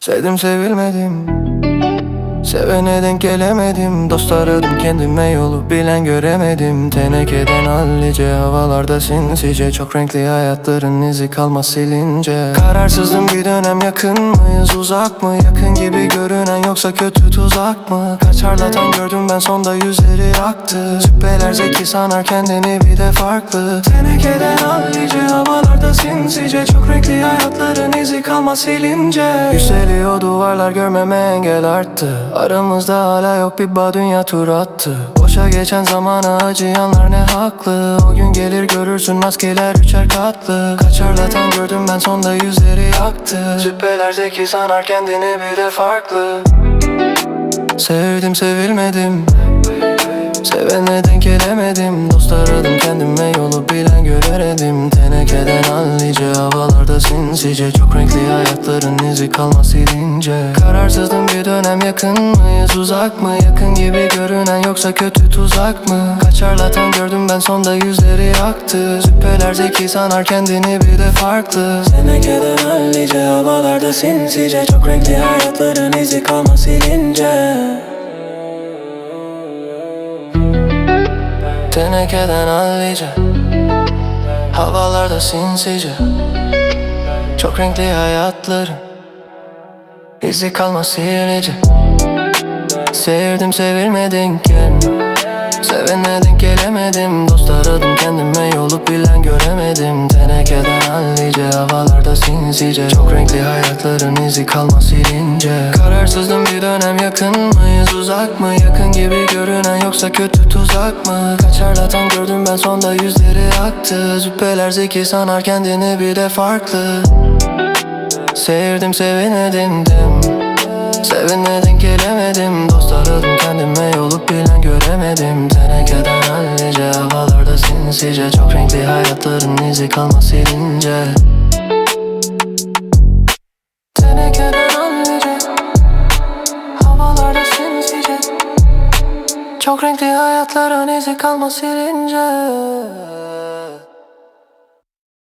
Sevdim sevilmedim Sevene denk gelemedim Dost aradım kendime yolu bilen göremedim. Tenekeden hallice havalarda sinsice Çok renkli hayatların izi kalmaz silince. Kararsızdım bir dönem yakın mıyız uzak mı? Yakın gibi görünen yoksa kötü tuzak mı? Kaç harlatan gördüm ben sonda yüzleri yaktı. Züppeler zeki sanar kendini bir de farklı. Tenekeden hallice havalarda sinsice Çok renkli hayatların izi kalmaz silince. Yükseliyor duvarlar görmeme engel arttı Aramızda hala yok bir bağ dünya tur attı. Boşa geçen zamana acıyanlar ne haklı? O gün gelir görürsün maskeler üçer katlı. Kaçarlatan gördüm ben sonda yüzleri yaktı. Züppeler sanar kendini bir de farklı. Sevdim sevilmedim Hallice havalarda sinsice Çok renkli hayatların izi kalmaz silince. Kararsızdım bir dönem yakın mıyız uzak mı? Yakın gibi görünen yoksa kötü tuzak mı? Kaçarlatan gördüm ben sonda yüzleri yaktı. Züppeler zeki sanar kendini bir de farklı. Tenekeden hallice havalarda sinsice Çok renkli hayatların izi kalmaz silince. Tenekeden hallice Havalarda sinsice Çok renkli hayatların izi kalmaz sihirlice. Sevdim sevilmedinken Sevene denk gelemedim. Dost aradım bilen Tenekeden hallice havalarda sinsice. Çok renkli hayatların izi kalmaz silince. Kararsızdım bir dönem yakın mıyız uzak mı? Yakın gibi görünen yoksa kötü tuzak mı? Kaçarlatan gördüm ben sonda yüzleri yaktı Züppeler zeki sanar kendini bir de farklı. Sevdim sevene dindim Sevene denk gelemedim. Dost aradım sinsice Çok renkli hayatların izi kalmaz silince. Tenekeden hallice Havalarda sinsice Çok renkli hayatların izi kalmaz silince